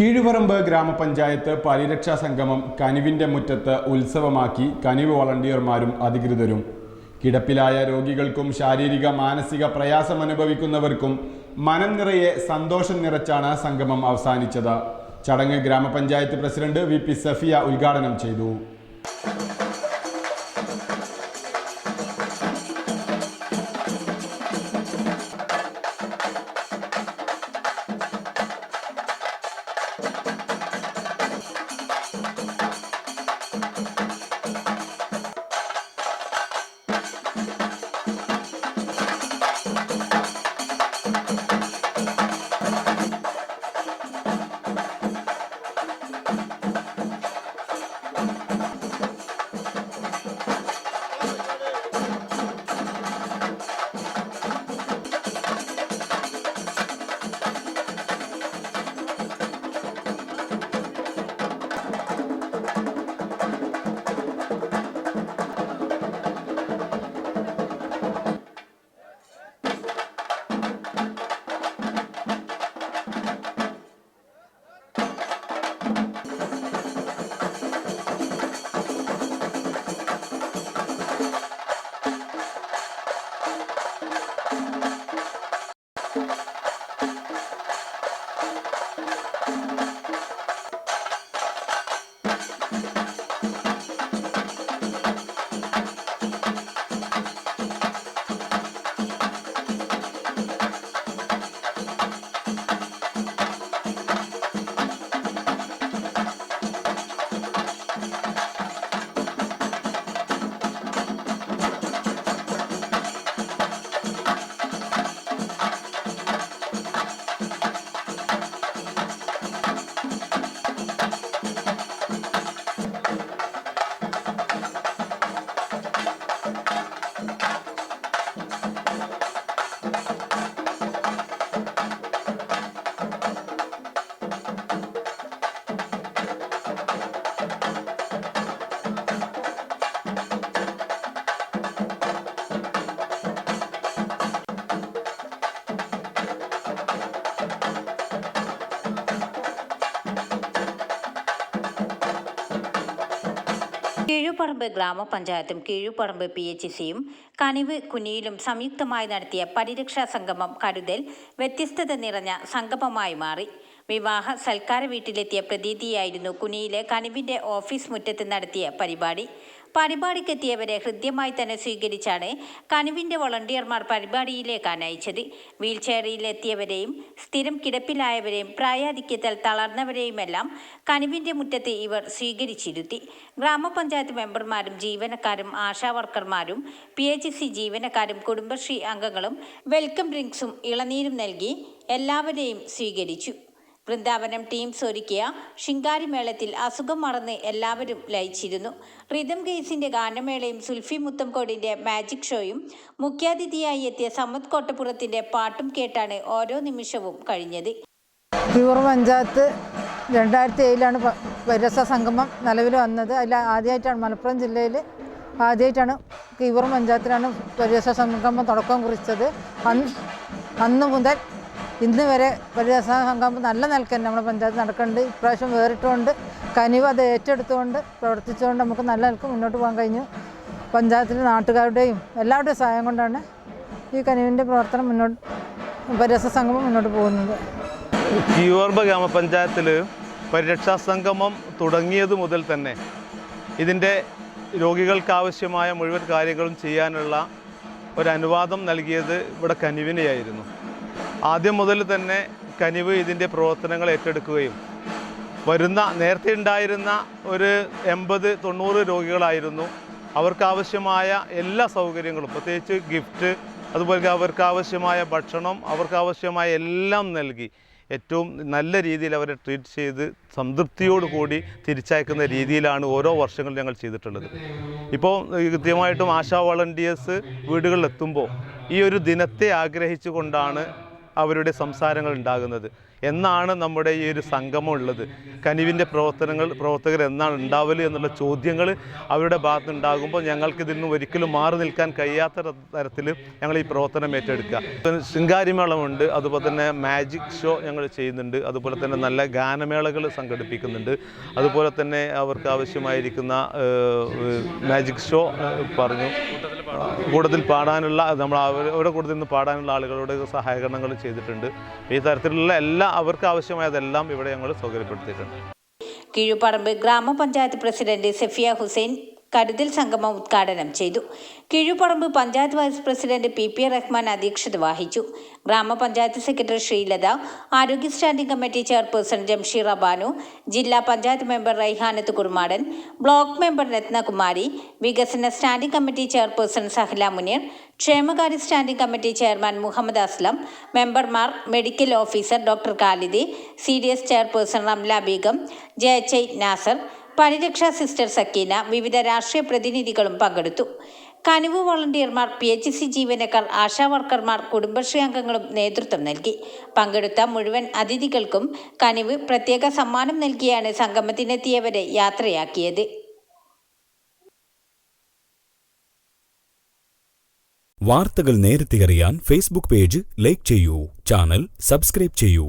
കീഴുപറമ്പ് ഗ്രാമപഞ്ചായത്ത് പരിരക്ഷാ സംഗമം കനിവിന്റെ മുറ്റത്ത് ഉത്സവമാക്കി കനിവ് വളണ്ടിയർമാരും അധികൃതരും. കിടപ്പിലായ രോഗികൾക്കും ശാരീരിക മാനസിക പ്രയാസം അനുഭവിക്കുന്നവർക്കും മനം നിറയെ സന്തോഷം നിറച്ചാണ് സംഗമം അവസാനിച്ചത്. ചടങ്ങ് ഗ്രാമപഞ്ചായത്ത് പ്രസിഡന്റ് വി പി സഫിയ ഉദ്ഘാടനം ചെയ്തു. കീഴുപറമ്പ് ഗ്രാമപഞ്ചായത്തും കീഴുപറമ്പ് പി എച്ച് സിയും കനിവ് കുനിയിലും സംയുക്തമായി നടത്തിയ പരിരക്ഷാ സംഗമം കരുതൽ വ്യത്യസ്തത നിറഞ്ഞ സംഗമമായി മാറി. വിവാഹ സൽക്കാര വീട്ടിലെത്തിയ പ്രതീതിയായിരുന്നു കുനിയിലെ കനിവിന്റെ ഓഫീസ് മുറ്റത്ത് നടത്തിയ പരിപാടി. പരിപാടിക്കെത്തിയവരെ ഹൃദ്യമായി തന്നെ സ്വീകരിച്ചാണ് കനിവിന്റെ വളണ്ടിയർമാർ പരിപാടിയിലേക്ക് അനയിച്ചത് വീൽചെയറിലെത്തിയവരെയും സ്ഥിരം കിടപ്പിലായവരെയും പ്രായാധിക്യത്താൽ തളർന്നവരെയുമെല്ലാം കനിവിന്റെ മുറ്റത്ത് ഇവർ സ്വീകരിച്ചിരുത്തി. ഗ്രാമപഞ്ചായത്ത് മെമ്പർമാരും ജീവനക്കാരും ആശാ വർക്കർമാരും പി എച്ച് സി ജീവനക്കാരും കുടുംബശ്രീ അംഗങ്ങളും വെൽക്കം ഡ്രിങ്ക്സും ഇളനീരും നൽകി എല്ലാവരെയും സ്വീകരിച്ചു. വൃന്ദാവനം ടീംസ് ഒരുക്കിയ ശിങ്കാരിമേളത്തിൽ അസുഖം മറന്ന് എല്ലാവരും ലയിച്ചിരുന്നു. റിതം ഗെയ്സിന്റെ ഗാനമേളയും സുൽഫി മുത്തംകോടിന്റെ മാജിക് ഷോയും മുഖ്യാതിഥിയായി എത്തിയ സമ്മത് കോട്ടപ്പുറത്തിന്റെ പാട്ടും കേട്ടാണ് ഓരോ നിമിഷവും കഴിഞ്ഞത്. പ്യൂർ പഞ്ചായത്ത് രണ്ടായിരത്തി ഏഴിലാണ് പ- സംഗമം നിലവിൽ വന്നത്. അതിൽ ആദ്യമായിട്ടാണ് മലപ്പുറം ജില്ലയിൽ ആദ്യമായിട്ടാണ് കീവൂർ പഞ്ചായത്തിലാണ് പരിരക്ഷ സംഗമം തുടക്കം കുറിച്ചത്. അന്ന് അന്ന് മുതൽ ഇന്ന് വരെ പരിരക്ഷ സംഘം നല്ല നിലയ്ക്ക് തന്നെ നമ്മുടെ പഞ്ചായത്ത് നടക്കുന്നുണ്ട്. ഇപ്രാവശ്യം വേറിട്ടുകൊണ്ട് കനിവ് അത് ഏറ്റെടുത്തുകൊണ്ട് പ്രവർത്തിച്ചുകൊണ്ട് നമുക്ക് നല്ല നിലയ്ക്ക് മുന്നോട്ട് പോകാൻ കഴിഞ്ഞു. പഞ്ചായത്തിലെ നാട്ടുകാരുടെയും എല്ലാവരുടെയും സഹായം കൊണ്ടാണ് ഈ കനിവിന്റെ പ്രവർത്തനം മുന്നോട്ട് പരിരക്ഷാ സംഗമം മുന്നോട്ട് പോകുന്നത്. കീവർബ ഗ്രാമപഞ്ചായത്തിൽ പരിരക്ഷാ സംഗമം തുടങ്ങിയത് മുതൽ തന്നെ ഇതിന്റെ രോഗികൾക്കാവശ്യമായ മുഴുവൻ കാര്യങ്ങളും ചെയ്യാനുള്ള ഒരു അനുവാദം നൽകിയത് ഇവിടെ കനിവിനെയായിരുന്നു. ആദ്യം മുതൽ തന്നെ കനിവ് ഇതിന്റെ പ്രവർത്തനങ്ങൾ ഏറ്റെടുക്കുകയും വരുന്ന നേരത്തെ ഉണ്ടായിരുന്ന ഒരു എൺപത് തൊണ്ണൂറ് രോഗികളായിരുന്നു. അവർക്കാവശ്യമായ എല്ലാ സൗകര്യങ്ങളും പ്രത്യേകിച്ച് ഗിഫ്റ്റ് അതുപോലെ അവർക്ക് ആവശ്യമായ ഭക്ഷണം അവർക്ക് ആവശ്യമായ എല്ലാം നൽകി ഏറ്റവും നല്ല രീതിയിൽ അവരെ ട്രീറ്റ് ചെയ്ത് സംതൃപ്തിയോടുകൂടി തിരിച്ചയക്കുന്ന രീതിയിലാണ് ഓരോ വർഷങ്ങളും ഞങ്ങൾ ചെയ്തിട്ടുള്ളത്. ഇപ്പോൾ കൃത്യമായിട്ടും ആശാ വളണ്ടിയേഴ്സ് വീടുകളിലെത്തുമ്പോൾ ഈ ഒരു ദിനത്തെ ആഗ്രഹിച്ചുകൊണ്ടാണ് അവരുടെ സംസാരങ്ങൾ ഉണ്ടാകുന്നത്. എന്നാണ് നമ്മുടെ ഈ ഒരു സംഗമം ഉള്ളത്. കനിവിന്റെ പ്രവർത്തനങ്ങൾ പ്രവർത്തകർ എന്നാണ് ഉണ്ടാവൽ എന്നുള്ള ചോദ്യങ്ങൾ അവരുടെ ഭാഗത്ത് ഉണ്ടാകുമ്പോൾ ഞങ്ങൾക്ക് ഇതിൽ നിന്ന് ഒരിക്കലും മാറി നിൽക്കാൻ കഴിയാത്ത തരത്തിൽ ഞങ്ങൾ ഈ പ്രവർത്തനം ഏറ്റെടുക്കുക. ശൃംഗാരിമേളമുണ്ട്. അതുപോലെ തന്നെ മാജിക് ഷോ ഞങ്ങൾ ചെയ്യുന്നുണ്ട്. അതുപോലെ തന്നെ നല്ല ഗാനമേളകൾ സംഘടിപ്പിക്കുന്നുണ്ട്. അതുപോലെ തന്നെ അവർക്ക് ആവശ്യമായിരിക്കുന്ന മാജിക് ഷോ പറഞ്ഞു. കൂടുതൽ പാടാനുള്ള നമ്മൾ അവരുടെ കൂടുതൽ നിന്ന് പാടാനുള്ള ആളുകളുടെ സഹകരണങ്ങൾ ചെയ്തിട്ടുണ്ട്. ഈ തരത്തിലുള്ള എല്ലാ അവർക്ക് ആവശ്യമായതെല്ലാം ഇവിടെ ഞങ്ങൾ സൗകര്യപ്പെടുത്തിയിട്ടുണ്ട്. കീഴുപറമ്പ് ഗ്രാമപഞ്ചായത്ത് പ്രസിഡന്റ് സെഫിയ ഹുസൈൻ കരുതൽ സംഗമം ഉദ്ഘാടനം ചെയ്തു. Kizhuparamba panchayat vice president P P Rahman അധ്യക്ഷത വഹിച്ചു. ഗ്രാമപഞ്ചായത്ത് സെക്രട്ടറി ശ്രീലത ആരോഗ്യ standing committee chairperson Jamsheera Banu ജില്ലാ panchayat member Raihanath Kurumadan block member Rathnakumari വികസന standing committee chairperson Sahala Muneer ക്ഷേമകാര്യ standing committee chairman Muhammad Aslam മെമ്പർമാർ medical officer doctor Khalidi C D S chairperson Ramla Beegum ജയച്ചൈ Nasar പരിരക്ഷാ sister Sakeena വിവിധ രാഷ്ട്രീയ പ്രതിനിധികളും പങ്കെടുത്തു. കനിവ് വോളണ്ടിയർമാർ P H C ജീവനക്കാർ ആശാ വർക്കർമാർ കുടുംബശ്രീ അംഗങ്ങളും നേതൃത്വം നൽകി. പങ്കെടുത്ത മുഴുവൻ അതിഥികൾക്കും കനിവ് പ്രത്യേക സമ്മാനം നൽകിയാണ് സംഗമത്തിനെത്തിയവരെ യാത്രയാക്കിയത്. വാർത്തകൾ നേരത്തെ അറിയാൻ ഫേസ്ബുക്ക് പേജ് ലൈക്ക് ചെയ്യൂ ചാനൽ സബ്സ്ക്രൈബ് ചെയ്യൂ.